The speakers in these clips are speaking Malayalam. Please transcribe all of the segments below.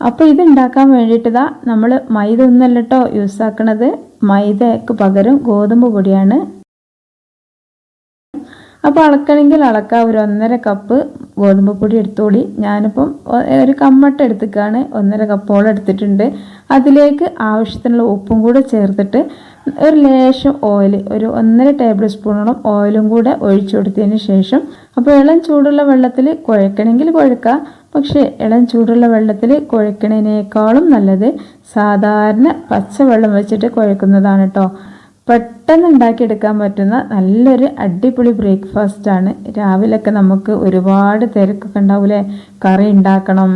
അപ്പോൾ ഇത് ഉണ്ടാക്കാൻ വേണ്ടിയിട്ടതാ നമ്മൾ മൈദ ഒന്നല്ല കേട്ടോ യൂസ് ആക്കണത്. മൈദക്ക് പകരം ഗോതമ്പ് പൊടിയാണ്. അപ്പോൾ അളക്കണമെങ്കിൽ അളക്കാം. ഒരു ഒന്നര കപ്പ് ഗോതമ്പ് പൊടി എടുത്തോളി. ഞാനിപ്പം ഒരു കമ്മട്ട എടുത്തിക്കാണ്. ഒന്നര കപ്പോളം എടുത്തിട്ടുണ്ട്. അതിലേക്ക് ആവശ്യത്തിനുള്ള ഉപ്പും കൂടെ ചേർത്തിട്ട് ഒരു ലേശം ഓയിൽ ഒരു ഒന്നര ടേബിൾ സ്പൂണോളം ഓയിലും കൂടെ ഒഴിച്ചു കൊടുത്തതിന് ശേഷം അപ്പോൾ ഇളം ചൂടുള്ള വെള്ളത്തിൽ കുഴക്കണമെങ്കിൽ കുഴക്കാം. പക്ഷേ ഇളം ചൂടുള്ള വെള്ളത്തിൽ കുഴക്കണതിനേക്കാളും നല്ലത് സാധാരണ പച്ചവെള്ളം വെച്ചിട്ട് കുഴക്കുന്നതാണ് കേട്ടോ പെട്ടെന്ന് ഉണ്ടാക്കിയെടുക്കാൻ പറ്റുന്ന നല്ലൊരു അടിപൊളി ബ്രേക്ക്ഫാസ്റ്റാണ്. രാവിലെയൊക്കെ നമുക്ക് ഒരുപാട് തിരക്കൊക്കെ ഉണ്ടാവില്ലേ കറി ഉണ്ടാക്കണം.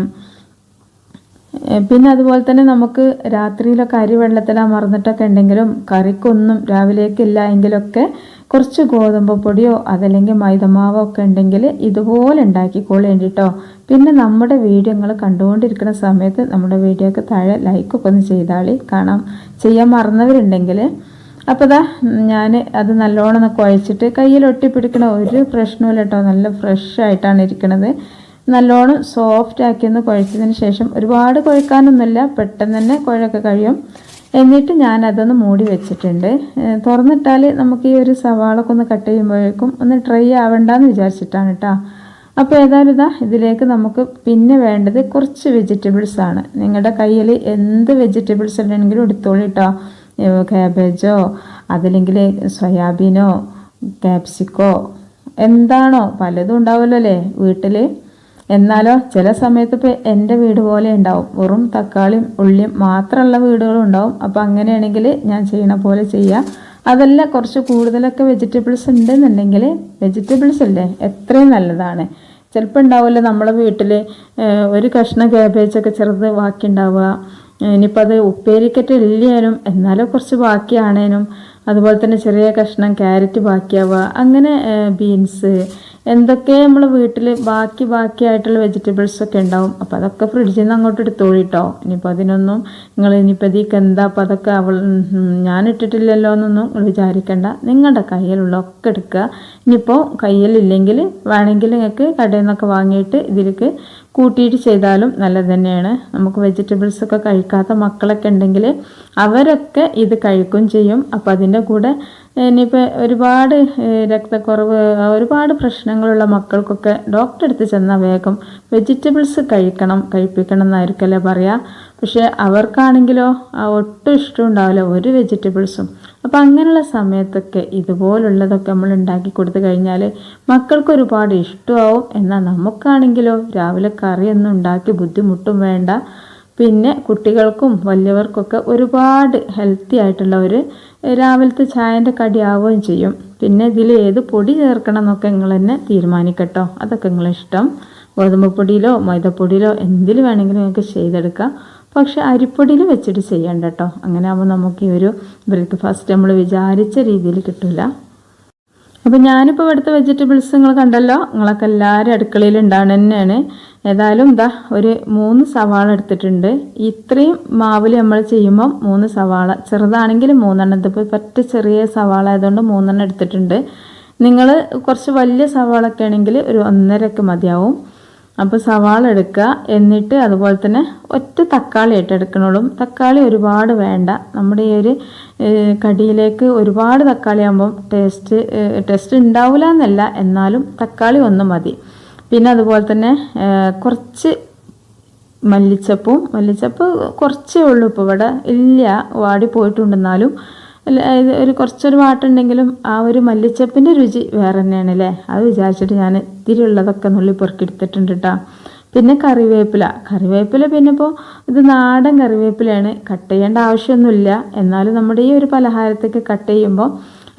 പിന്നെ അതുപോലെ തന്നെ നമുക്ക് രാത്രിയിലൊക്കെ അരി വെള്ളത്തിലാ മറന്നിട്ടൊക്കെ ഉണ്ടെങ്കിലും കറിക്കൊന്നും രാവിലേക്കില്ല എങ്കിലൊക്കെ കുറച്ച് ഗോതമ്പ് പൊടിയോ അതല്ലെങ്കിൽ മൈദമാവോ ഒക്കെ ഉണ്ടെങ്കിൽ ഇതുപോലെ ഉണ്ടാക്കിക്കോളേണ്ടി കേട്ടോ പിന്നെ നമ്മുടെ വീഡിയോ കണ്ടുകൊണ്ടിരിക്കുന്ന സമയത്ത് നമ്മുടെ വീഡിയോക്ക് താഴെ ലൈക്കൊക്കെ ഒന്ന് ചെയ്താളി. കാണാം ചെയ്യാൻ മറന്നവരുണ്ടെങ്കിൽ. അപ്പോൾ ഇതാ ഞാൻ അത് നല്ലോണം കുഴച്ചിട്ട് കയ്യിൽ ഒട്ടിപ്പിടിക്കണ ഒരു പ്രശ്നമില്ല കേട്ടോ. നല്ല ഫ്രഷ് ആയിട്ടാണ് ഇരിക്കുന്നത് നല്ലോണം സോഫ്റ്റ് ആക്കി ഒന്ന് കുഴച്ചതിന് ശേഷം ഒരുപാട് കുഴക്കാനൊന്നുമില്ല. പെട്ടെന്ന് തന്നെ കുഴയൊക്കെ കഴിയും. എന്നിട്ട് ഞാൻ അതൊന്ന് മൂടി വെച്ചിട്ടുണ്ട്. തുറന്നിട്ടാൽ നമുക്ക് ഈ ഒരു സവാളൊക്കെ ഒന്ന് കട്ട് ചെയ്യുമ്പോഴേക്കും ഒന്ന് ട്രൈ ആവണ്ടെന്ന് വിചാരിച്ചിട്ടാണ് കേട്ടോ അപ്പോൾ ഏതായാലും ഇതാ ഇതിലേക്ക് നമുക്ക് പിന്നെ വേണ്ടത് കുറച്ച് വെജിറ്റബിൾസ് ആണ്. നിങ്ങളുടെ കയ്യിൽ എന്ത് വെജിറ്റബിൾസ് ഉണ്ടെങ്കിലും എടുത്തോളൂ കേട്ടോ ക്യാബേജോ അതല്ലെങ്കിൽ സോയാബീനോ ക്യാപ്സിക്കോ എന്താണോ പലതും ഉണ്ടാവുമല്ലോ അല്ലേ വീട്ടിൽ എന്നാലോ ചില സമയത്ത് ഇപ്പോൾ എന്റെ വീട് പോലെ ഉണ്ടാവും. വെറും തക്കാളിയും ഉള്ളിയും മാത്രമുള്ള വീടുകളും ഉണ്ടാവും. അപ്പോൾ അങ്ങനെയാണെങ്കിൽ ഞാൻ ചെയ്യണ പോലെ ചെയ്യാം. അതല്ല കുറച്ച് കൂടുതലൊക്കെ വെജിറ്റബിൾസ് ഉണ്ടെന്നുണ്ടെങ്കിൽ വെജിറ്റബിൾസ് അല്ലേ? എത്രയും നല്ലതാണ്. ചിലപ്പോൾ ഉണ്ടാവില്ല നമ്മളെ വീട്ടിൽ ഒരു കഷ്ണം ക്യാബേജൊക്കെ ചെറുത് ബാക്കി ഉണ്ടാവുക. ഇനിയിപ്പോൾ അത് ഉപ്പേരിക്കറ്റ് ഇല്ലാനും എന്നാലും കുറച്ച് ബാക്കിയാണേനും അതുപോലെ തന്നെ ചെറിയ കഷ്ണം ക്യാരറ്റ് ബാക്കിയാവുക അങ്ങനെ ബീൻസ് എന്തൊക്കെ നമ്മൾ വീട്ടിൽ ബാക്കി ബാക്കിയായിട്ടുള്ള വെജിറ്റബിൾസ് ഒക്കെ ഉണ്ടാവും. അപ്പോൾ അതൊക്കെ ഫ്രിഡ്ജിൽ നിന്ന് അങ്ങോട്ട് എടുത്തോളിട്ടോ. ഇനിയിപ്പോൾ അതിനൊന്നും നിങ്ങൾ ഇനിയിപ്പോൾ ഇതിക്ക് എന്താ അപ്പോൾ അതൊക്കെ അവൾ ഞാൻ ഇട്ടിട്ടില്ലല്ലോ എന്നൊന്നും നിങ്ങൾ വിചാരിക്കേണ്ട. നിങ്ങളുടെ കയ്യിലുള്ള ഒക്കെ എടുക്കുക. ഇനിയിപ്പോൾ കയ്യിലില്ലെങ്കിൽ വേണമെങ്കിൽ നിങ്ങൾക്ക് കടയിൽ നിന്നൊക്കെ വാങ്ങിയിട്ട് ഇതിലേക്ക് കൂട്ടിയിട്ട് ചെയ്താലും നല്ലത് തന്നെയാണ്. നമുക്ക് വെജിറ്റബിൾസ് ഒക്കെ കഴിക്കാത്ത മക്കളൊക്കെ ഉണ്ടെങ്കിൽ അവരൊക്കെ ഇത് കഴിക്കും ചെയ്യും. അപ്പോൾ അതിന്റെ കൂടെ ഇനിയിപ്പോൾ ഒരുപാട് രക്തക്കുറവ് ഒരുപാട് പ്രശ്നങ്ങളുള്ള മക്കൾക്കൊക്കെ ഡോക്ടറെ അടുത്ത് ചെന്നാൽ വേഗം വെജിറ്റബിൾസ് കഴിക്കണം കഴിപ്പിക്കണം എന്നായിരിക്കല്ലേ പറയാ. പക്ഷേ അവർക്കാണെങ്കിലോ ഒട്ടും ഇഷ്ടമുണ്ടാവില്ല ഒരു വെജിറ്റബിൾസും അപ്പം അങ്ങനെയുള്ള സമയത്തൊക്കെ ഇതുപോലുള്ളതൊക്കെ നമ്മൾ ഉണ്ടാക്കി കൊടുത്തു കഴിഞ്ഞാൽ മക്കൾക്ക് ഒരുപാട് ഇഷ്ടമാവും. എന്നാൽ നമുക്കാണെങ്കിലോ രാവിലെ കറിയൊന്നും ഉണ്ടാക്കി ബുദ്ധിമുട്ടും വേണ്ട. പിന്നെ കുട്ടികൾക്കും വലിയവർക്കൊക്കെ ഒരുപാട് ഹെൽത്തി ആയിട്ടുള്ള ഒരു രാവിലത്തെ ചായന്റെ കടിയാവുകയും ചെയ്യും. പിന്നെ ഇതിൽ ഏത് പൊടി ചേർക്കണം എന്നൊക്കെ നിങ്ങൾ തന്നെ തീരുമാനിക്കട്ടോ. അതൊക്കെ നിങ്ങളിഷ്ടം. ഗോതമ്പ് പൊടിയിലോ മൈദപ്പൊടിയിലോ എന്തിൽ വേണമെങ്കിലും നിങ്ങൾക്ക് ചെയ്തെടുക്കാം. പക്ഷെ അരിപ്പൊടിയിൽ വെച്ചിട്ട് ചെയ്യണ്ട കേട്ടോ അങ്ങനെ ആകുമ്പോൾ നമുക്ക് ഈ ഒരു ബ്രേക്ക്ഫാസ്റ്റ് നമ്മൾ വിചാരിച്ച രീതിയിൽ കിട്ടില്ല അപ്പോൾ ഞാനിപ്പോൾ ഇവിടുത്തെ വെജിറ്റബിൾസ് നിങ്ങൾ കണ്ടല്ലോ. നിങ്ങളൊക്കെ എല്ലാവരും അടുക്കളയിൽ ഉണ്ടാവണം തന്നെയാണ്. ഏതായാലും എന്താ ഒരു മൂന്ന് സവാള എടുത്തിട്ടുണ്ട്. ഇത്രയും മാവിൽ നമ്മൾ ചെയ്യുമ്പം മൂന്ന് സവാള. ചെറുതാണെങ്കിൽ മൂന്നെണ്ണം. ഇതിപ്പോൾ പറ്റ ചെറിയ സവാള ആയതുകൊണ്ട് മൂന്നെണ്ണം എടുത്തിട്ടുണ്ട്. നിങ്ങൾ കുറച്ച് വലിയ സവാള ഒക്കെ ആണെങ്കിൽ ഒരു ഒന്നരക്ക് മതിയാവും. അപ്പോൾ സവാള എടുക്കുക. എന്നിട്ട് അതുപോലെ തന്നെ ഒറ്റ തക്കാളി ആയിട്ട് എടുക്കണുള്ളൂ തക്കാളി ഒരുപാട് വേണ്ട. നമ്മുടെ ഈ ഒരു കടിയിലേക്ക് ഒരുപാട് തക്കാളി ആകുമ്പം ടേസ്റ്റ് ടേസ്റ്റ് ഉണ്ടാവില്ല എന്നല്ല. എന്നാലും തക്കാളി ഒന്ന് മതി. പിന്നെ അതുപോലെ തന്നെ കുറച്ച് മല്ലിച്ചപ്പും മല്ലിച്ചപ്പ് കുറച്ചേ ഉള്ളൂ ഇപ്പോൾ ഇവിടെ. ഇല്ല വാടി പോയിട്ടുണ്ടെന്നാലും ഒരു കുറച്ചൊരു വാട്ടുണ്ടെങ്കിലും ആ ഒരു മല്ലിച്ചപ്പിന്റെ രുചി വേറെ തന്നെയാണ് അല്ലേ അത് വിചാരിച്ചിട്ട് ഞാൻ ഇത്തിരി ഉള്ളതൊക്കെ നുള്ളി പെറുക്കിയെടുത്തിട്ടുണ്ട് കേട്ടോ പിന്നെ കറിവേപ്പില. കറിവേപ്പില പിന്നെ ഇപ്പോൾ ഇത് നാടൻ കറിവേപ്പിലയാണ്. കട്ട് ചെയ്യേണ്ട ആവശ്യമൊന്നുമില്ല. എന്നാലും നമ്മുടെ ഈ ഒരു പലഹാരത്തേക്ക് കട്ട് ചെയ്യുമ്പോൾ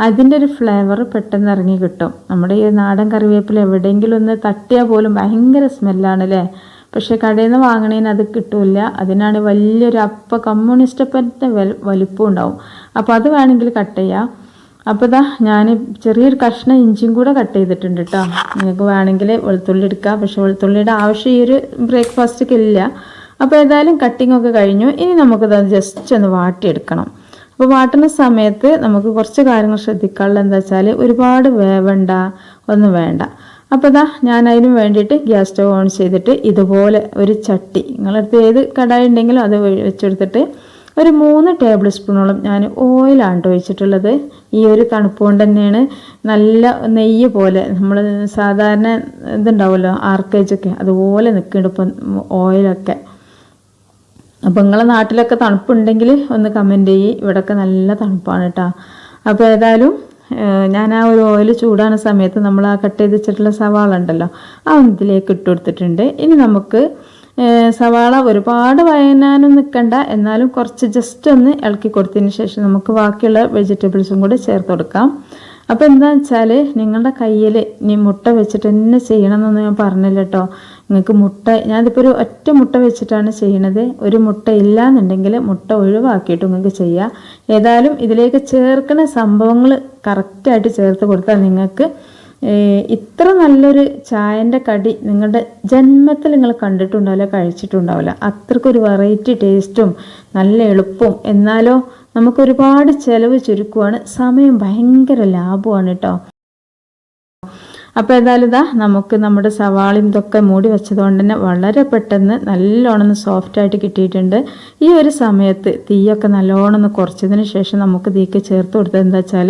അതിന്റെ ഒരു ഫ്ലേവർ പെട്ടെന്ന് ഇറങ്ങി കിട്ടും. നമ്മുടെ ഈ നാടൻ കറിവേപ്പില എവിടെയെങ്കിലും ഒന്ന് തട്ടിയാൽ പോലും ഭയങ്കര സ്മെല്ലാണ് അല്ലേ പക്ഷേ കടയിൽ നിന്ന് വാങ്ങണേന് അത് കിട്ടില്ല. അതിനാണ് വലിയൊരു അപ്പ കമ്മ്യൂണിസ്റ്റ് അപ്പന്റെ വലിപ്പം ഉണ്ടാവും. അപ്പോൾ അത് വേണമെങ്കിൽ കട്ട് ചെയ്യാം. അപ്പോൾ ഇതാ ഞാൻ ചെറിയൊരു കഷ്ണം ഇഞ്ചിയും കൂടെ കട്ട് ചെയ്തിട്ടുണ്ട് കേട്ടോ നിങ്ങൾക്ക് വേണമെങ്കിൽ വെളുത്തുള്ളി എടുക്കാം. പക്ഷെ വെളുത്തുള്ളിയുടെ ആവശ്യം ഈ ഒരു ബ്രേക്ക്ഫാസ്റ്റൊക്കെ ഇല്ല. അപ്പോൾ ഏതായാലും കട്ടിംഗ് ഒക്കെ കഴിഞ്ഞു. ഇനി നമുക്കിത് ജസ്റ്റ് ഒന്ന് വാട്ടിയെടുക്കണം. അപ്പോൾ വാട്ടുന്ന സമയത്ത് നമുക്ക് കുറച്ച് കാര്യങ്ങൾ ശ്രദ്ധിക്കാനുള്ള എന്താ വെച്ചാൽ ഒരുപാട് വേവണ്ട ഒന്നും വേണ്ട. അപ്പോൾ ഇതാ ഞാൻ അതിന് വേണ്ടിയിട്ട് ഗ്യാസ് സ്റ്റവ് ഓൺ ചെയ്തിട്ട് ഇതുപോലെ ഒരു ചട്ടി. നിങ്ങളടുത്ത് ഏത് കടായി ഉണ്ടെങ്കിലും അത് വെച്ചെടുത്തിട്ട് ഒരു മൂന്ന് ടേബിൾ സ്പൂണോളം ഞാൻ ഓയിലാണ് ട്ടോ ഒഴിച്ചിട്ടുള്ളത്. ഈ ഒരു തണുപ്പ് കൊണ്ട് തന്നെയാണ് നല്ല നെയ്യ് പോലെ നമ്മൾ സാധാരണ ഇതുണ്ടാവുമല്ലോ ആർക്കേജൊക്കെ അതുപോലെ നിൽക്കുന്നുണ്ട് ഇപ്പം ഓയിലൊക്കെ അപ്പോൾ നിങ്ങളെ നാട്ടിലൊക്കെ തണുപ്പുണ്ടെങ്കിൽ ഒന്ന് കമന്റ് ചെയ്യ്. ഇവിടെയൊക്കെ നല്ല തണുപ്പാണ് കേട്ടോ അപ്പോൾ ഏതായാലും ഞാൻ ആ ഒരു ഓയിൽ ചൂടാണ് സമയത്ത് നമ്മൾ ആ കട്ട് ചെയ്ത് വെച്ചിട്ടുള്ള സവാള ഉണ്ടല്ലോ ആ ഇതിലേക്ക് ഇട്ട് കൊടുത്തിട്ടുണ്ട്. ഇനി നമുക്ക് സവാള ഒരുപാട് വയനാനും നിൽക്കണ്ട എന്നാലും കുറച്ച് ജസ്റ്റ് ഒന്ന് ഇളക്കി കൊടുത്തതിന് ശേഷം നമുക്ക് ബാക്കിയുള്ള വെജിറ്റബിൾസും കൂടി ചേർത്ത് കൊടുക്കാം. അപ്പോൾ എന്താ വെച്ചാൽ നിങ്ങളുടെ കയ്യിൽ ഇനി മുട്ട വെച്ചിട്ട് തന്നെ ചെയ്യണമെന്നൊന്നും ഞാൻ പറഞ്ഞില്ല കേട്ടോ നിങ്ങൾക്ക് മുട്ട ഞാനിപ്പോൾ ഒരു ഒറ്റ മുട്ട വെച്ചിട്ടാണ് ചെയ്യണത്. ഒരു മുട്ട ഇല്ലാന്നുണ്ടെങ്കിൽ മുട്ട ഒഴിവാക്കിയിട്ട് നിങ്ങൾക്ക് ചെയ്യാം. ഏതായാലും ഇതിലേക്ക് ചേർക്കുന്ന സംഭവങ്ങൾ കറക്റ്റായിട്ട് ചേർത്ത് കൊടുത്താൽ നിങ്ങൾക്ക് ഇത്ര നല്ലൊരു ചായന്റെ കടി നിങ്ങളുടെ ജന്മത്തിൽ നിങ്ങൾ കണ്ടിട്ടുണ്ടാവില്ല കഴിച്ചിട്ടുണ്ടാവില്ല. അത്രക്കൊരു വെറൈറ്റി ടേസ്റ്റും നല്ല എളുപ്പവും. എന്നാലോ നമുക്ക് ഒരുപാട് ചിലവ് ചുരുക്കുവാണ്. സമയം ഭയങ്കര ലാഭമാണ് കേട്ടോ അപ്പോൾ ഏതായാലും ഇതാ നമുക്ക് നമ്മുടെ സവാളയും ഇതൊക്കെ മൂടി വെച്ചതുകൊണ്ട് തന്നെ വളരെ പെട്ടെന്ന് നല്ലോണം സോഫ്റ്റ് സോഫ്റ്റായിട്ട് കിട്ടിയിട്ടുണ്ട്. ഈ ഒരു സമയത്ത് തീയൊക്കെ നല്ലോണം കുറച്ചതിന് ശേഷം നമുക്ക് തീക്ക് ചേർത്ത് കൊടുത്തത് എന്താ വെച്ചാൽ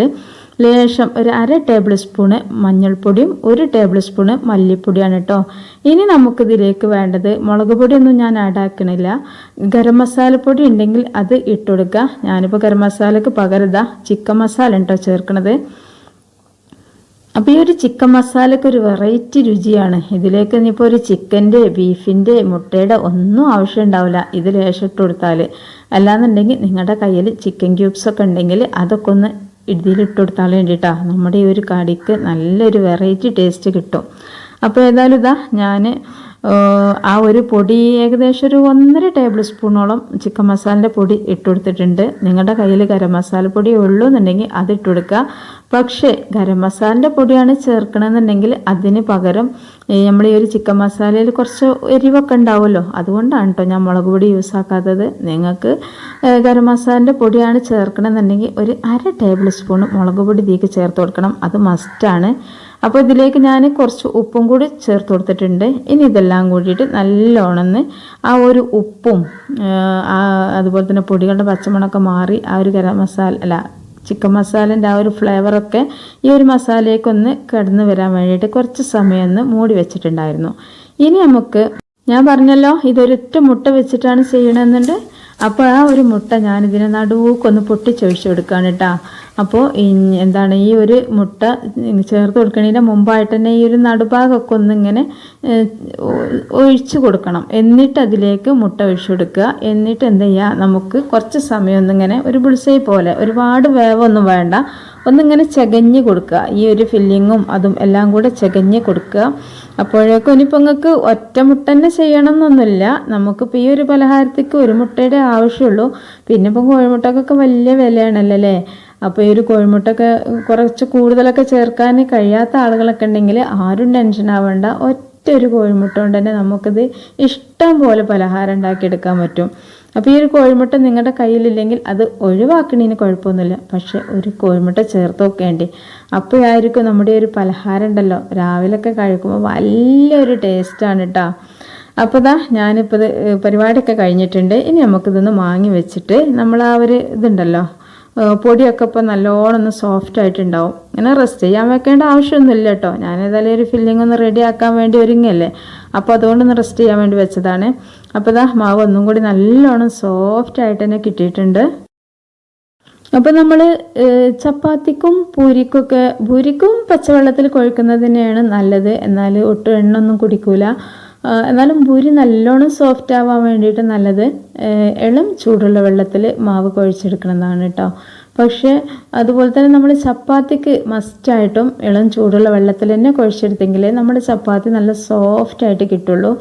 ലേശം ഒരു അര ടേബിൾ സ്പൂണ് മഞ്ഞൾപ്പൊടിയും ഒരു ടേബിൾ സ്പൂണ് മല്ലിപ്പൊടിയാണ് കേട്ടോ ഇനി നമുക്കിതിലേക്ക് വേണ്ടത് മുളക് പൊടിയൊന്നും ഞാൻ ആക്കണില്ല. ഗരം മസാലപ്പൊടി ഉണ്ടെങ്കിൽ അത് ഇട്ടുകൊടുക്കുക ഞാനിപ്പോൾ ഗരം മസാലക്ക് പകരം ഇതാ ചിക്കൻ മസാല ഉണ്ടോ ചേർക്കണത്. അപ്പോൾ ഈ ഒരു ചിക്കൻ മസാലയ്ക്ക് ഒരു വെറൈറ്റി രുചിയാണ്. ഇതിലേക്ക് ഇനിയിപ്പോൾ ഒരു ചിക്കന്റെ ബീഫിന്റെ മുട്ടയുടെ ഒന്നും ആവശ്യം ഉണ്ടാവില്ല. ഇത് ലേശം ഇട്ട് കൊടുത്താൽ അല്ലാന്നുണ്ടെങ്കിൽ നിങ്ങളുടെ കയ്യിൽ ചിക്കൻ ക്യൂബ്സ് ഒക്കെ ഉണ്ടെങ്കിൽ അതൊക്കെ ഒന്ന് ഇതിലിട്ട് കൊടുത്താൽ വേണ്ടിയിട്ടാ നമ്മുടെ ഈ ഒരു കടിക്ക് നല്ലൊരു വെറൈറ്റി ടേസ്റ്റ് കിട്ടും. അപ്പോൾ ഏതായാലും ഇതാ ഞാൻ ആ ഒരു പൊടി ഏകദേശം ഒരു ഒന്നര ടേബിൾ സ്പൂണോളം ചിക്കൻ മസാലന്റെ പൊടി ഇട്ട് കൊടുത്തിട്ടുണ്ട്. നിങ്ങളുടെ കയ്യിൽ ഗരം മസാല പൊടി ഉള്ളൂ എന്നുണ്ടെങ്കിൽ അത് ഇട്ടുകൊടുക്കുക പക്ഷേ ഗരം മസാലന്റെ പൊടിയാണ് ചേർക്കണമെന്നുണ്ടെങ്കിൽ അതിന് പകരം നമ്മൾ ഈ ഒരു ചിക്കൻ മസാലയിൽ കുറച്ച് എരിവൊക്കെ ഉണ്ടാവുമല്ലോ. അതുകൊണ്ടാണ് കേട്ടോ ഞാൻ മുളക് പൊടി യൂസ് ആക്കാത്തത്. നിങ്ങൾക്ക് ഗരം മസാലന്റെ പൊടിയാണ് ചേർക്കണമെന്നുണ്ടെങ്കിൽ ഒരു അര ടേബിൾ സ്പൂൺ മുളക് പൊടി തീക്ക് ചേർത്ത് കൊടുക്കണം. അത് മസ്റ്റാണ് അപ്പോൾ ഇതിലേക്ക് ഞാൻ കുറച്ച് ഉപ്പും കൂടി ചേർത്ത് കൊടുത്തിട്ടുണ്ട്. ഇനി ഇതെല്ലാം കൂടിയിട്ട് നല്ലോണമെന്ന് ആ ഒരു ഉപ്പും ആ അതുപോലെ തന്നെ പൊടികളുടെ പച്ചമണമൊക്കെ മാറി ആ ഒരു ഗരം മസാല അല്ല ചിക്കൻ മസാലന്റെ ആ ഒരു ഫ്ലേവറൊക്കെ ഈ ഒരു മസാലയ്ക്കൊന്ന് കിടന്നു വരാൻ വേണ്ടിയിട്ട് കുറച്ച് സമയം ഒന്ന് മൂടി വെച്ചിട്ടുണ്ടായിരുന്നു. ഇനി നമുക്ക് ഞാൻ പറഞ്ഞല്ലോ ഇതൊരൊറ്റ മുട്ട വെച്ചിട്ടാണ് ചെയ്യണമെന്നുണ്ട് അപ്പോൾ ആ ഒരു മുട്ട ഞാനിതിനെ നടുവൊക്കെ ഒന്ന് പൊട്ടിച്ചൊഴിച്ചു കൊടുക്കുകയാണ് കേട്ടോ. അപ്പോൾ എന്താണ് ഈ ഒരു മുട്ട ചേർത്ത് കൊടുക്കണതിന്റെ മുമ്പായിട്ട് തന്നെ ഈ ഒരു നടുഭാഗമൊക്കെ ഒന്നിങ്ങനെ ഒഴിച്ചു കൊടുക്കണം. എന്നിട്ട് അതിലേക്ക് മുട്ട ഒഴിച്ചു കൊടുക്കുക. എന്നിട്ട് എന്ത് ചെയ്യുക? നമുക്ക് കുറച്ച് സമയം ഒന്നിങ്ങനെ ഒരു ബുൾസൈ പോലെ ഒരുപാട് വേവൊന്നും വേണ്ട. ഒന്നിങ്ങനെ ചകഞ്ഞ് കൊടുക്കുക. ഈ ഒരു ഫില്ലിങ്ങും അതും എല്ലാം കൂടെ ചകഞ്ഞ് കൊടുക്കുക. അപ്പോഴേക്കും ഇനിയിപ്പോൾ നിങ്ങൾക്ക് ഒറ്റ മുട്ട തന്നെ ചെയ്യണം എന്നൊന്നുമില്ല നമുക്കിപ്പോൾ ഈ ഒരു പലഹാരത്തേക്ക് ഒരു മുട്ടയുടെ ആവശ്യമുള്ളൂ. പിന്നെ ഇപ്പം കോഴിമുട്ടക്കൊക്കെ വലിയ വിലയാണല്ലോ അല്ലേ? അപ്പോൾ ഈ ഒരു കോഴിമുട്ടൊക്കെ കുറച്ച് കൂടുതലൊക്കെ ചേർക്കാൻ കഴിയാത്ത ആളുകളൊക്കെ ഉണ്ടെങ്കിൽ ആരും ടെൻഷൻ ആവേണ്ട. ഒറ്റ ഒരു കോഴിമുട്ട കൊണ്ട് തന്നെ നമുക്കിത് ഇഷ്ടം പോലെ പലഹാരം ഉണ്ടാക്കിയെടുക്കാൻ പറ്റും. അപ്പോൾ ഈ ഒരു കോഴിമുട്ട നിങ്ങളുടെ കയ്യിലില്ലെങ്കിൽ അത് ഒഴിവാക്കണതിന് കുഴപ്പമൊന്നുമില്ല. പക്ഷേ ഒരു കോഴിമുട്ട ചേർത്ത് നോക്കേണ്ടി. അപ്പോഴായിരിക്കും നമ്മുടെ ഒരു പലഹാരം ഉണ്ടല്ലോ രാവിലെയൊക്കെ കഴിക്കുമ്പോൾ വലിയൊരു ടേസ്റ്റാണ് കേട്ടോ അപ്പോൾ ഇതാ ഞാനിപ്പോൾ ഇത് പരിപാടിയൊക്കെ കഴിഞ്ഞിട്ടുണ്ട്. ഇനി നമുക്കിതൊന്ന് വാങ്ങി വെച്ചിട്ട് നമ്മൾ ആ ഒരു ഇതുണ്ടല്ലോ പൊടിയൊക്കെ ഇപ്പോൾ നല്ലോണം ഒന്ന് സോഫ്റ്റ് ആയിട്ടുണ്ടാവും. ഇങ്ങനെ റെസ്റ്റ് ചെയ്യാൻ വെക്കേണ്ട ആവശ്യമൊന്നുമില്ല കേട്ടോ. ഞാൻ ഏതായാലും ഒരു ഫില്ലിംഗ് ഒന്ന് റെഡി ആക്കാൻ വേണ്ടി ഒരുങ്ങല്ലേ അപ്പോൾ അതുകൊണ്ട് ഒന്ന് റെസ്റ്റ് ചെയ്യാൻ വേണ്ടി വെച്ചതാണ്. അപ്പോൾ ഇതാ മാവ് ഒന്നും കൂടി നല്ലോണം സോഫ്റ്റ് ആയിട്ട് തന്നെ കിട്ടിയിട്ടുണ്ട്. അപ്പോൾ നമ്മൾ ചപ്പാത്തിക്കും പൂരിക്കൊക്കെ പൂരിക്കും പച്ചവെള്ളത്തിൽ കുഴക്കുന്നത് തന്നെയാണ് നല്ലത്. എന്നാൽ ഒട്ടും എണ്ണ ഒന്നും കുടിക്കൂല. എന്നാലും പൂരി നല്ലോണം സോഫ്റ്റ് ആവാൻ വേണ്ടിയിട്ട് നല്ലത് ഇളം ചൂടുള്ള വെള്ളത്തിൽ മാവ് കുഴച്ചെടുക്കണമെന്നാണ് കേട്ടോ പക്ഷേ അതുപോലെ തന്നെ നമ്മൾ ചപ്പാത്തിക്ക് മസ്റ്റായിട്ടും ഇളം ചൂടുള്ള വെള്ളത്തിൽ തന്നെ കുഴിച്ചെടുത്തെങ്കിലേ നമ്മുടെ ചപ്പാത്തി നല്ല സോഫ്റ്റ് ആയിട്ട് കിട്ടുള്ളൂ.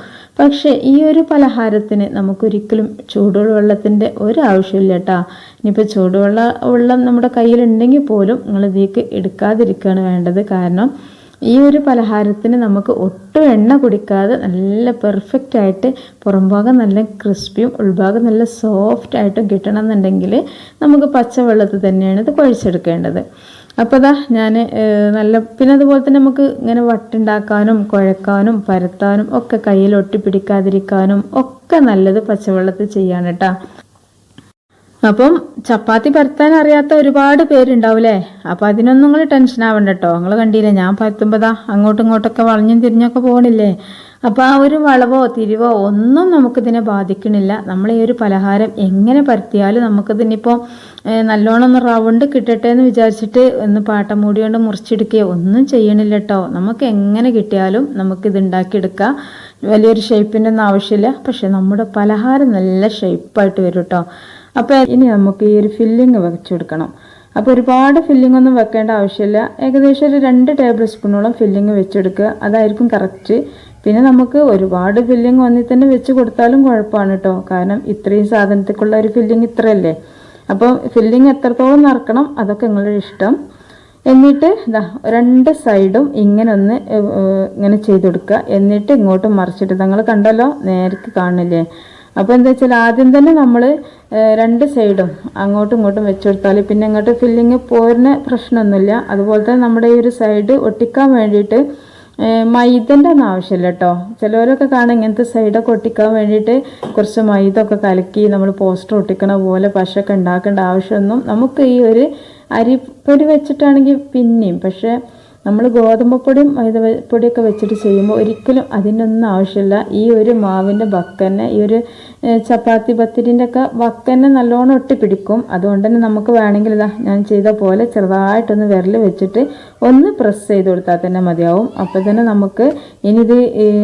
പക്ഷേ ഈ ഒരു പലഹാരത്തിന് നമുക്കൊരിക്കലും ചൂടുള്ള വെള്ളത്തിന്റെ ഒരു ആവശ്യമില്ല കേട്ടോ ഇനിയിപ്പോൾ ചൂടുവെള്ള വെള്ളം നമ്മുടെ കയ്യിലുണ്ടെങ്കിൽ പോലും നിങ്ങൾ ഇതിലേക്ക് എടുക്കാതിരിക്കുകയാണ് വേണ്ടത്. കാരണം ഈ ഒരു പലഹാരത്തിന് നമുക്ക് ഒട്ടും എണ്ണ കുടിക്കാതെ നല്ല പെർഫെക്റ്റ് ആയിട്ട് പുറംഭാഗം നല്ല ക്രിസ്പിയും ഉൾഭാഗം നല്ല സോഫ്റ്റ് ആയിട്ടും കിട്ടണം എന്നുണ്ടെങ്കിൽ നമുക്ക് പച്ചവെള്ളത്തിൽ തന്നെയാണ് ഇത് കുഴച്ചെടുക്കേണ്ടത്. അപ്പോൾ അതാ ഞാൻ നല്ല പിന്നെ അതുപോലെ തന്നെ നമുക്ക് ഇങ്ങനെ വട്ടുണ്ടാക്കാനും കുഴക്കാനും പരത്താനും ഒക്കെ കയ്യിൽ ഒട്ടിപ്പിടിക്കാതിരിക്കാനും ഒക്കെ നല്ലത് പച്ചവെള്ളത്തിൽ ചെയ്യാണ് കേട്ടോ. അപ്പം ചപ്പാത്തി പരത്താൻ അറിയാത്ത ഒരുപാട് പേരുണ്ടാവൂലേ? അപ്പം അതിനൊന്നും നിങ്ങൾ ടെൻഷൻ ആവണ്ട കേട്ടോ നിങ്ങൾ കണ്ടില്ലേ ഞാൻ പരത്തുമ്പോഴാ അങ്ങോട്ടും ഇങ്ങോട്ടൊക്കെ വളഞ്ഞും തിരിഞ്ഞൊക്കെ പോകണില്ലേ അപ്പോൾ ആ ഒരു വളവോ തിരിവോ ഒന്നും നമുക്കിതിനെ ബാധിക്കണില്ല. നമ്മൾ ഈ ഒരു പലഹാരം എങ്ങനെ പരത്തിയാലും നമുക്കിതിനിപ്പോൾ നല്ലോണം ഒന്ന് റൗണ്ട് കിട്ടട്ടെ എന്ന് വിചാരിച്ചിട്ട് ഒന്ന് പാട്ട മൂടി കൊണ്ട് മുറിച്ചെടുക്കുകയോ ഒന്നും ചെയ്യണില്ല കേട്ടോ നമുക്ക് എങ്ങനെ കിട്ടിയാലും നമുക്കിത് ഉണ്ടാക്കിയെടുക്കാം വലിയൊരു ഷേപ്പിന്റെ ഒന്നും ആവശ്യമില്ല. പക്ഷെ നമ്മുടെ പലഹാരം നല്ല ഷേപ്പായിട്ട് വരും കേട്ടോ അപ്പോൾ ഇനി നമുക്ക് ഈ ഒരു ഫില്ലിങ് വെച്ചെടുക്കണം അപ്പോൾ ഒരുപാട് ഫില്ലിംഗ് ഒന്നും വെക്കേണ്ട ആവശ്യമില്ല. ഏകദേശം ഒരു രണ്ട് ടേബിൾ സ്പൂണോളം ഫില്ലിങ് വെച്ചെടുക്കുക. അതായിരിക്കും കറക്റ്റ് പിന്നെ നമുക്ക് ഒരുപാട് ഫില്ലിങ് വന്നി തന്നെ വെച്ച് കൊടുത്താലും കുഴപ്പമാണ് കേട്ടോ കാരണം ഇത്രയും സാധനത്തേക്കുള്ള ഒരു ഫില്ലിങ് ഇത്രയല്ലേ. അപ്പോൾ ഫില്ലിങ് എത്രത്തോളം നിറക്കണം അതൊക്കെ നിങ്ങളുടെ ഇഷ്ടം. എന്നിട്ട് രണ്ട് സൈഡും ഇങ്ങനെ ഒന്ന് ഇങ്ങനെ ചെയ്ത് കൊടുക്കുക എന്നിട്ട് ഇങ്ങോട്ട് മറിച്ചിട്ട് നിങ്ങൾ കണ്ടല്ലോ നേരക്ക് കാണില്ലേ? അപ്പോൾ എന്താ വെച്ചാൽ ആദ്യം തന്നെ നമ്മൾ രണ്ട് സൈഡും അങ്ങോട്ടും ഇങ്ങോട്ടും വെച്ച് കൊടുത്താൽ പിന്നെ ഇങ്ങോട്ട് ഫില്ലിങ് പോരുന്ന പ്രശ്നമൊന്നുമില്ല. അതുപോലെ തന്നെ നമ്മുടെ ഈ ഒരു സൈഡ് ഒട്ടിക്കാൻ വേണ്ടിയിട്ട് മൈദന്റെ ഒന്നും ആവശ്യമില്ല കേട്ടോ. ചിലവരൊക്കെ കാണാൻ ഇങ്ങനത്തെ സൈഡൊക്കെ ഒട്ടിക്കാൻ വേണ്ടിയിട്ട് കുറച്ച് മൈദ ഒക്കെ കലക്കി നമ്മൾ പോസ്റ്റർ ഒട്ടിക്കണ പോലെ പശയൊക്കെ ഉണ്ടാക്കേണ്ട ആവശ്യമൊന്നും നമുക്ക് ഈ ഒരു അരിപ്പൊടി വെച്ചിട്ടാണെങ്കിൽ പിന്നെയും. പക്ഷേ നമ്മൾ ഗോതമ്പ് പൊടിയും മൈദപ്പൊടിയൊക്കെ വെച്ചിട്ട് ചെയ്യുമ്പോൾ ഒരിക്കലും അതിനൊന്നും ആവശ്യമില്ല. ഈ ഒരു മാവിന്റെ ബക്കന്നെ ഈ ഒരു ചപ്പാത്തി പത്തിരിന്റെ ഒക്കെ വക്കന്നെ നല്ലോണം ഒട്ടിപ്പിടിക്കും. അതുകൊണ്ട് തന്നെ നമുക്ക് വേണമെങ്കിൽ ഇതാ ഞാൻ ചെയ്ത പോലെ ചെറുതായിട്ടൊന്ന് വിരൽ വെച്ചിട്ട് ഒന്ന് പ്രസ് ചെയ്ത് കൊടുത്താൽ തന്നെ മതിയാവും. അപ്പോൾ തന്നെ നമുക്ക് ഇനി ഇത്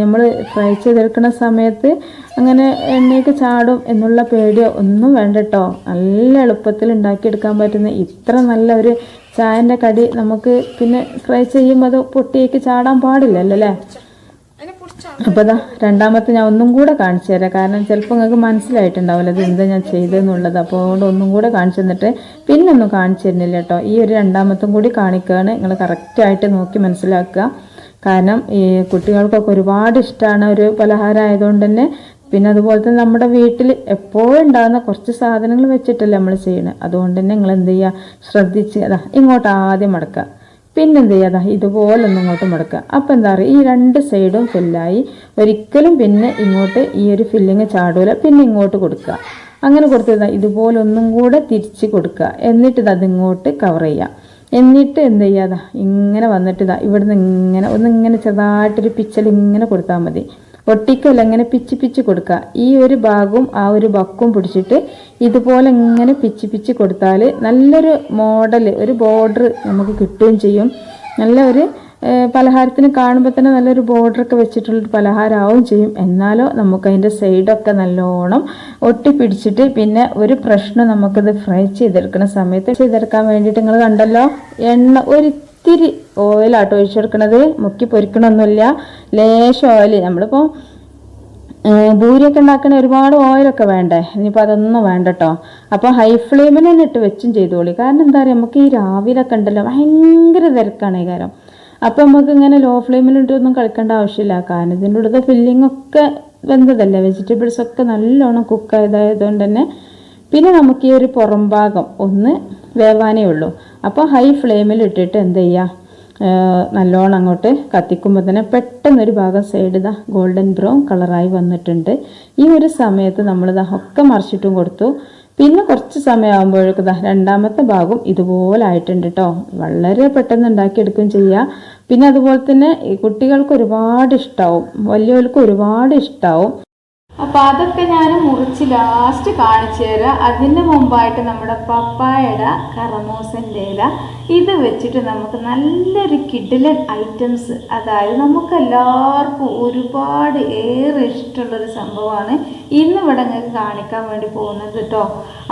നമ്മൾ ഫ്രൈ ചെയ്തെടുക്കുന്ന സമയത്ത് അങ്ങനെ എണ്ണയൊക്കെ ചാടും എന്നുള്ള പേടിയോ ഒന്നും വേണ്ട കേട്ടോ. നല്ല എളുപ്പത്തിൽ ഉണ്ടാക്കിയെടുക്കാൻ പറ്റുന്ന ഇത്ര നല്ല ഒരു ചായന്റെ കടി നമുക്ക് പിന്നെ ഫ്രൈ ചെയ്യുമ്പോൾ അത് പൊട്ടിയേക്ക് ചാടാൻ പാടില്ലല്ലോ അല്ലേ? അപ്പോൾ അതാ രണ്ടാമത്തെ ഞാൻ ഒന്നും കൂടെ കാണിച്ചു തരാം. കാരണം ചിലപ്പോൾ നിങ്ങൾക്ക് മനസ്സിലായിട്ടുണ്ടാവില്ല അത് എന്താ ഞാൻ ചെയ്തെന്നുള്ളത് അപ്പോൾ അതുകൊണ്ട് ഒന്നും കൂടെ കാണിച്ചു തന്നിട്ട് പിന്നെ ഒന്നും കാണിച്ചു തരുന്നില്ല കേട്ടോ. ഈ ഒരു രണ്ടാമത്തും കൂടി കാണിക്കുകയാണ്. നിങ്ങൾ കറക്റ്റായിട്ട് നോക്കി മനസ്സിലാക്കുക. കാരണം ഈ കുട്ടികൾക്കൊക്കെ ഒരുപാട് ഇഷ്ടമാണ് ഒരു പലഹാരം ആയതുകൊണ്ട് തന്നെ പിന്നെ അതുപോലെ തന്നെ നമ്മുടെ വീട്ടിൽ എപ്പോഴും ഉണ്ടാകുന്ന കുറച്ച് സാധനങ്ങൾ വെച്ചിട്ടല്ലേ നമ്മൾ ചെയ്യണത് അതുകൊണ്ട് തന്നെ നിങ്ങൾ എന്ത് ചെയ്യുക ശ്രദ്ധിച്ച് അതാ ഇങ്ങോട്ട് ആദ്യം മടക്കുക. പിന്നെന്ത് ചെയ്യാതാ ഇതുപോലെ ഒന്ന് ഇങ്ങോട്ട് മടക്കുക. അപ്പം എന്താ പറയുക? ഈ രണ്ട് സൈഡും ഫില്ലായി. ഒരിക്കലും പിന്നെ ഇങ്ങോട്ട് ഈ ഒരു ഫില്ലിങ് ചാടൂല. പിന്നെ ഇങ്ങോട്ട് കൊടുക്കുക. അങ്ങനെ കൊടുത്തതാ ഇതുപോലെ ഒന്നും കൂടെ തിരിച്ച് കൊടുക്കുക. എന്നിട്ട് ഇത് അതിങ്ങോട്ട് കവർ ചെയ്യുക. എന്നിട്ട് എന്ത് ചെയ്യാതാ ഇങ്ങനെ വന്നിട്ട് ഇതാ ഇവിടുന്ന് ഇങ്ങനെ ഒന്ന് ഇങ്ങനെ ചെറുതായിട്ടൊരു പിച്ചൽ ഇങ്ങനെ കൊടുത്താൽ മതി. ഒട്ടിക്കല്ല ഇങ്ങനെ പിച്ച് പിച്ച് കൊടുക്കുക. ഈ ഒരു ഭാഗവും ആ ഒരു ബക്കും പിടിച്ചിട്ട് ഇതുപോലെ ഇങ്ങനെ പിച്ച് പിച്ച് കൊടുത്താൽ നല്ലൊരു മോഡൽ ഒരു ബോർഡർ നമുക്ക് കിട്ടുകയും ചെയ്യും. നല്ല ഒരു പലഹാരത്തിന് കാണുമ്പോൾ തന്നെ നല്ലൊരു ബോർഡറൊക്കെ വെച്ചിട്ടുള്ളൊരു പലഹാരമാവും ചെയ്യും. എന്നാലോ നമുക്ക് അതിന്റെ സൈഡൊക്കെ നല്ലോണം ഒട്ടിപ്പിടിച്ചിട്ട് പിന്നെ ഒരു പ്രശ്നം നമുക്കിത് ഫ്രൈ ചെയ്തെടുക്കുന്ന സമയത്ത് ചെയ്തെടുക്കാൻ വേണ്ടിയിട്ട് നിങ്ങൾ കണ്ടല്ലോ എണ്ണ ഒരു ഇത്തിരി ഓയിലാട്ടോ ഒഴിച്ചു കൊടുക്കണത് മുക്കി പൊരിക്കണമൊന്നുമില്ല ലേശം ഓയിൽ നമ്മളിപ്പോൾ ഭൂരിയൊക്കെ ഉണ്ടാക്കണ ഒരുപാട് ഓയിലൊക്കെ വേണ്ടേ? ഇനിയിപ്പോൾ അതൊന്നും വേണ്ട കേട്ടോ അപ്പോൾ ഹൈ ഫ്ലെയിമിൽ തന്നെ ഇട്ട് വെച്ചും ചെയ്തോളി. കാരണം എന്താ പറയുക നമുക്ക് ഈ രാവിലൊക്കെ ഉണ്ടല്ലോ ഭയങ്കര തിരക്കാണ് ഈ കാര്യം അപ്പോൾ നമുക്ക് ഇങ്ങനെ ലോ ഫ്ലെയിമിലിട്ടൊന്നും കളിക്കേണ്ട ആവശ്യമില്ല. കാരണം ഇതിന്റെ ഉള്ളത് ഫില്ലിങ്ങൊക്കെ വെന്തതല്ലേ? വെജിറ്റബിൾസ് ഒക്കെ നല്ലോണം കുക്ക് ആയതായതുകൊണ്ട് തന്നെ പിന്നെ നമുക്ക് ഈ ഒരു പുറം ഭാഗം ഒന്ന് വേവാനേ ഉള്ളൂ. അപ്പോൾ ഹൈ ഫ്ലെയിമിൽ ഇട്ടിട്ട് എന്ത് ചെയ്യുക നല്ലോണം അങ്ങോട്ട് കത്തിക്കുമ്പോൾ തന്നെ പെട്ടെന്നൊരു ഭാഗം സൈഡ് ഇതാ ഗോൾഡൻ ബ്രൗൺ കളറായി വന്നിട്ടുണ്ട്. ഈ ഒരു സമയത്ത് നമ്മൾ ഇതാ ഒക്കെ മറിച്ചിട്ടും കൊടുത്തു. പിന്നെ കുറച്ച് സമയമാകുമ്പോഴേക്കും ഇതാ രണ്ടാമത്തെ ഭാഗം ഇതുപോലെ ആയിട്ടുണ്ട് കേട്ടോ വളരെ പെട്ടെന്ന് ഉണ്ടാക്കിയെടുക്കുകയും ചെയ്യുക പിന്നെ അതുപോലെ തന്നെ കുട്ടികൾക്ക് ഒരുപാട് ഇഷ്ടമാവും വലിയവർക്ക് ഒരുപാട് ഇഷ്ടമാവും അപ്പോൾ അതൊക്കെ ഞാൻ മുറിച്ച് ലാസ്റ്റ് കാണിച്ചു തരാം. അതിന് മുമ്പായിട്ട് നമ്മുടെ പപ്പായയുടെ കറമൂസന്റെ ഇല. ഇത് വെച്ചിട്ട് നമുക്ക് നല്ലൊരു കിഡിലൻ ഐറ്റംസ് അതായത് നമുക്ക് എല്ലാവർക്കും ഒരുപാട് ഏറെ ഇഷ്ടമുള്ളൊരു സംഭവമാണ്. ഇന്ന് ഇവിടെ നിങ്ങൾക്ക് കാണിക്കാൻ വേണ്ടി പോകുന്നത് കേട്ടോ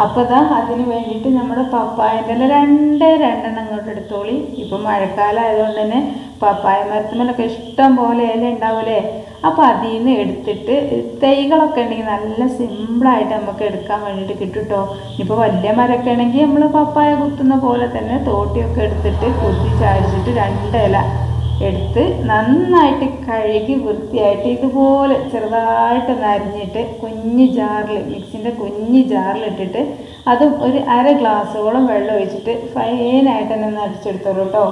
അപ്പോൾ ഇതാ അതിന് വേണ്ടിയിട്ട് നമ്മുടെ പപ്പായന്റെ ഇല രണ്ടേ രണ്ടെണ്ണം ഇങ്ങോട്ട് എടുത്തോളി. ഇപ്പം മഴക്കാലം ആയതുകൊണ്ട് തന്നെ പപ്പായ മരത്തുമ്മലൊക്കെ ഇഷ്ടം പോലെ ഇല ഉണ്ടാവില്ലേ? അപ്പോൾ അതിൽ നിന്ന് എടുത്തിട്ട് തൈകളൊക്കെ ഉണ്ടെങ്കിൽ നല്ല സിമ്പിളായിട്ട് നമുക്ക് എടുക്കാൻ വേണ്ടിയിട്ട് കിട്ടും കേട്ടോ ഇപ്പോൾ വലിയ മരമൊക്കെ ആണെങ്കിൽ നമ്മൾ പപ്പായ കുത്തുന്ന പോലെ തന്നെ തോട്ടിയൊക്കെ എടുത്തിട്ട് കുത്തി ചാരിച്ചിട്ട് രണ്ട് ഇല എടുത്ത് നന്നായിട്ട് കഴുകി വൃത്തിയായിട്ട് ഇതുപോലെ ചെറുതായിട്ട് നരിഞ്ഞിട്ട് കുഞ്ഞ് ജാറിൽ മിക്സിന്റെ കുഞ്ഞ് ജാറിലിട്ടിട്ട് അതും ഒരു അര ഗ്ലാസ്സോളം വെള്ളം ഒഴിച്ചിട്ട് ഫൈനായിട്ട് തന്നെ ഒന്ന് അടിച്ചെടുത്തോളൂ കേട്ടോ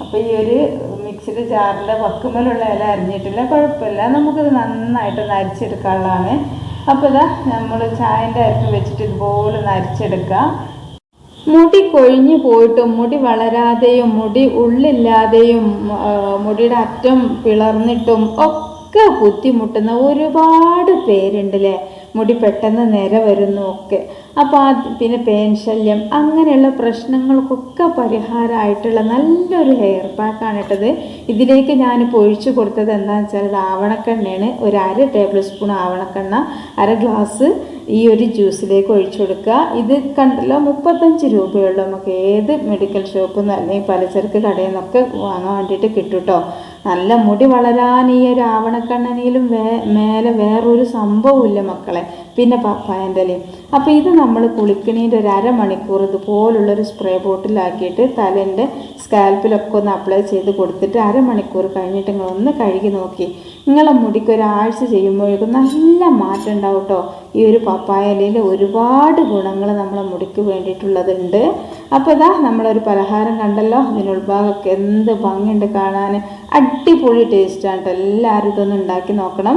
അപ്പോൾ ഈ ഒരു മിക്സിയുടെ ജാറിന്റെ വക്കുമലുള്ള ഇല അരിഞ്ഞിട്ടില്ല കുഴപ്പമില്ല. നമുക്കിത് നന്നായിട്ട് നരച്ചെടുക്കാനുള്ളതാണ് അപ്പോൾ ഇതാ നമ്മൾ ചായന്റെ അരിപ്പ് വെച്ചിട്ട് ഇതുപോലെ ഒന്ന് മുടി കൊഴിഞ്ഞു പോയിട്ടും മുടി വളരാതെയും മുടി ഉള്ളില്ലാതെയും മുടിയുടെ അറ്റം പിളർന്നിട്ടും ഒക്കെ ബുദ്ധിമുട്ടുന്ന ഒരുപാട് പേരുണ്ടല്ലേ? മുടി പെട്ടെന്ന് നിര വരുന്നു ഒക്കെ അപ്പോൾ ആ പിന്നെ പേൻ ശല്യം അങ്ങനെയുള്ള പ്രശ്നങ്ങൾക്കൊക്കെ പരിഹാരമായിട്ടുള്ള നല്ലൊരു ഹെയർ പാക്കാണ് ഇട്ടത്. ഇതിലേക്ക് ഞാനിപ്പോൾ ഒഴിച്ചു കൊടുത്തത് എന്താണെന്ന് വെച്ചാൽ ഇത് ആവണക്കെണ്ണയാണ്. ഒരു അര ടേബിൾ സ്പൂൺ ആവണക്കെണ്ണ അര ഗ്ലാസ് ഈ ഒരു ജ്യൂസിലേക്ക് ഒഴിച്ചു കൊടുക്കുക. ഇത് കണ്ടല്ലോ മുപ്പത്തഞ്ച് രൂപയുള്ളൂ നമുക്ക് ഏത് മെഡിക്കൽ ഷോപ്പിൽ നിന്ന് അല്ലെങ്കിൽ പലചരക്ക് കടയിൽ നിന്നൊക്കെ വാങ്ങാൻ വേണ്ടിയിട്ട് കിട്ടും കേട്ടോ നല്ല മുടി വളരാൻ ഈ ഒരു ആവണക്കണ്ണനിയിലും വേ മേലെ വേറൊരു സംഭവമില്ല മക്കളെ. പിന്നെ പപ്പായന്റെ ഇലയും അപ്പോൾ ഇത് നമ്മൾ കുളിക്കണീന്റെ ഒരു അരമണിക്കൂർ ഇതുപോലുള്ളൊരു സ്പ്രേ ബോട്ടിലാക്കിയിട്ട് തലേന്റെ സ്കാൽപ്പിലൊക്കെ ഒന്ന് അപ്ലൈ ചെയ്ത് കൊടുത്തിട്ട് അരമണിക്കൂർ കഴിഞ്ഞിട്ട് നിങ്ങൾ ഒന്ന് കഴുകി നോക്കി. നിങ്ങളെ മുടിക്ക് ഒരാഴ്ച ചെയ്യുമ്പോഴേക്കും നല്ല മാറ്റം ഉണ്ടാവും കേട്ടോ ഈ ഒരു പപ്പായലയിൽ ഒരുപാട് ഗുണങ്ങൾ നമ്മളെ മുടിക്ക് വേണ്ടിയിട്ടുള്ളതുണ്ട്. അപ്പോൾ ഇതാ നമ്മളൊരു പലഹാരം കണ്ടല്ലോ. അതിന് ഉൾഭാഗമൊക്കെ എന്ത് ഭംഗിയുണ്ട് കാണാൻ. അടിപൊളി ടേസ്റ്റാണ് കേട്ടോ എല്ലാവരും ഇതൊന്നും ഉണ്ടാക്കി നോക്കണം.